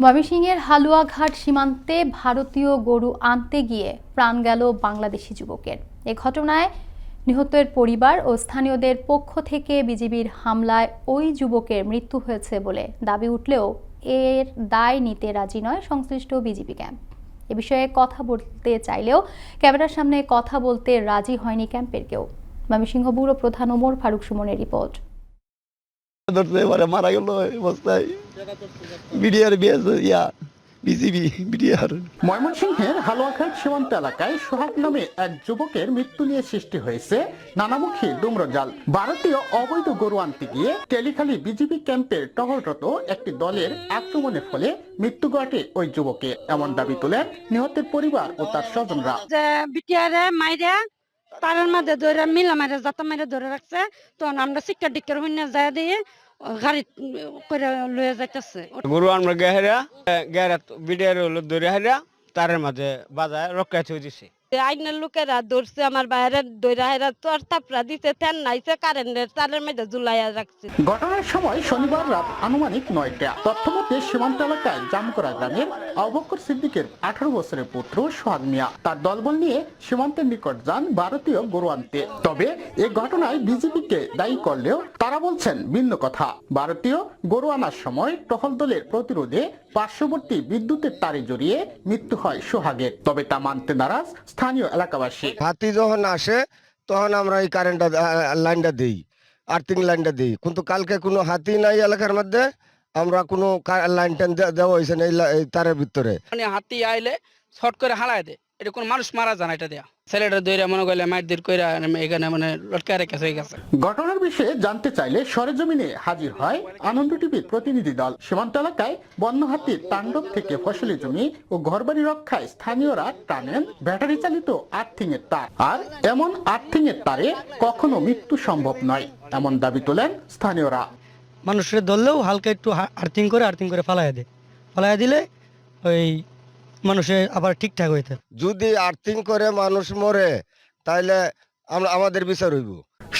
ময়মনসিংহের হালুয়াঘাট সীমান্তে ভারতীয় গরু আনতে গিয়ে প্রাণ গেল বাংলাদেশি যুবকের। এ ঘটনায় নিহতের পরিবার ও স্থানীয়দের পক্ষ থেকে বিজিবির হামলায় ওই যুবকের মৃত্যু হয়েছে বলে দাবি উঠলেও এর দায় নিতে রাজি নয় সংশ্লিষ্ট বিজিবি ক্যাম্প। এ বিষয়ে কথা বলতে চাইলেও ক্যামেরার সামনে কথা বলতে রাজি হয়নি ক্যাম্পের কেউ। ময়মনসিংহ ব্যুরো প্রধান ওমর ফারুক সুমনের রিপোর্ট। ধরতে এবারে মারা গেল অবস্থায়। বিডিআর বিএস ইয়া বিডিআর। ময়মনসিংহের হালুয়াঘাট সীমান্ত এলাকায় সোহাগ নামে এক যুবকের মৃত্যু নিয়ে সৃষ্টি হয়েছে নানামুখী ডুমরজাল। ভারতীয় অবৈধ গরু আনতে গিয়ে টেলিখালি বিজিবি ক্যাম্পের টহলরত একটি দলের আক্রমণের ফলে মৃত্যু ঘটে ওই যুবকে। এমন দাবি তোলেন নিহতের পরিবার ও তার স্বজনরা। যে বিটিয়ারে মাইরা তারের মাঝে ধরে মিলা মারে যাতা মারে ধরে রাখছে। তখন আমরা শিক্ষা ডিক্কার হইনা যায় দিয়ে গাড়ি করে লয়ে যাইতেছে। গরু আমরা গেহেরা গেহেরা বিডিয়ার ধরে হেরা তারের মাঝে বাজায় রক্ষা থই দিছে। আইনের লোকেরা ধরছে, আমার বাইরে নাইছে, কারেন্টের তারের মধ্যে ঝুলাইয়া রাখছে। ঘটনার সময় শনিবার রাত আনুমানিক নয়টা তথ্যমতে সীমান্ত এলাকায় জামকরা গ্রামের সিদ্দিকের আঠারো বছরের পুত্র সোহাগ মিয়া। তার দলবল নিয়ে সীমান্তের নিকট যান ভারতীয় গরু আনতে তবে এ ঘটনায় বিজেপিকে দায়ী করলেও তারা বলছেন ভিন্ন কথা। ভারতীয় গরু আনার সময় টহল দলের প্রতিরোধে পার্শ্ববর্তী বিদ্যুতের তারে জড়িয়ে মৃত্যু হয় সোহাগের। তবে তা মানতে নারাজ স্থানীয় এলাকাবাসী। হাতি যখন আসে তখন আমরা এই কারেন্টটা লাইনটা দিই আর্থিং লাইনটা দিই। কিন্তু কালকে কোনো হাতি নাই এলাকার মধ্যে আমরা কোনো লাইন টাইন দে- দেওয়া হয়েছে না এই তারের ভিতরে। মানে হাতি আইলে শর্ট করে হারায় দে এটা কোনো মানুষ মারা যায় না এটা দেয়া। ছেলেটা দইরা মনে করলে মায়ের দের কইরা এখানে মানে লটকা রেখে হয়ে গেছে। ঘটনার বিষয়ে জানতে চাইলে সরেজমিনে হাজির হয় আনন্দ টিভির প্রতিনিধি দল। সীমান্ত এলাকায় বন্য হাতির তাণ্ডব থেকে ফসলি জমি ও ঘরবাড়ি রক্ষায় স্থানীয়রা টানেন ব্যাটারি চালিত আর্থিং এর তার। আর এমন আর্থিং এর তারে কখনো মৃত্যু সম্ভব নয় এমন দাবি তোলেন স্থানীয়রা। মানুষের ধরলেও হালকা একটু আর্থিং করে আর্থিং করে ফালাই দেয়। ফালাই দিলে ওই মানুষে আবার ঠিকঠাক হইতে। যদি আর্থিং করে মানুষ মরে তাইলে আমরা আমাদের বিচার হইব।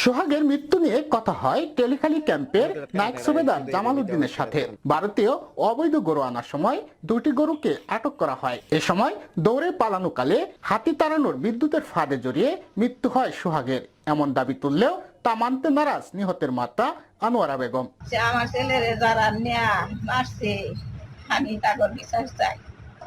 সোহাগের মৃত্যু নিয়ে কথা হয় টেলিখালি ক্যাম্পের নায়ক সুবেদার জামাল উদ্দিনের সাথে। ভারতীয় অবৈধ গরু আনার সময় দুটি গরুকে আটক করা হয়। এ সময় দৌড়ে পালানো কালে হাতি তাড়ানোর বিদ্যুতের ফাঁদে জড়িয়ে মৃত্যু হয় সোহাগের। এমন দাবি তুললেও তা মানতে নারাজ নিহতের মাতা আনোয়ারা বেগম। আমার ছেলেরে যারা নেয়া মারছে আমি তাগর বিশ্বাস চাই।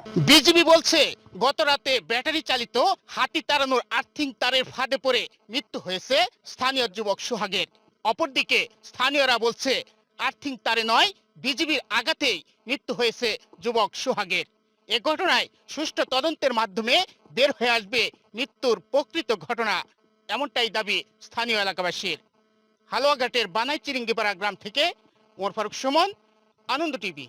বিজিবি বলছে গত রাতে ব্যাটারি চালিত হাতি তাড়ানোর আর্থিং তারের ফাঁদে পড়ে মৃত্যু হয়েছে স্থানীয় যুবক সোহাগের। অপরদিকে স্থানীয়রা বলছে, আর্থিং তারে নয়, বিজিবির আঘাতেই মৃত্যু হয়েছে যুবক সোহাগের। এ ঘটনায় সুষ্ঠু তদন্তের মাধ্যমে বের হয়ে আসবে মৃত্যুর প্রকৃত ঘটনা, এমনটাই দাবি স্থানীয় এলাকাবাসীর। হালুয়াঘাটের বানাই চিরিঙ্গিপাড়া গ্রাম থেকে ওমর ফারুক সুমন, আনন্দ টিভি।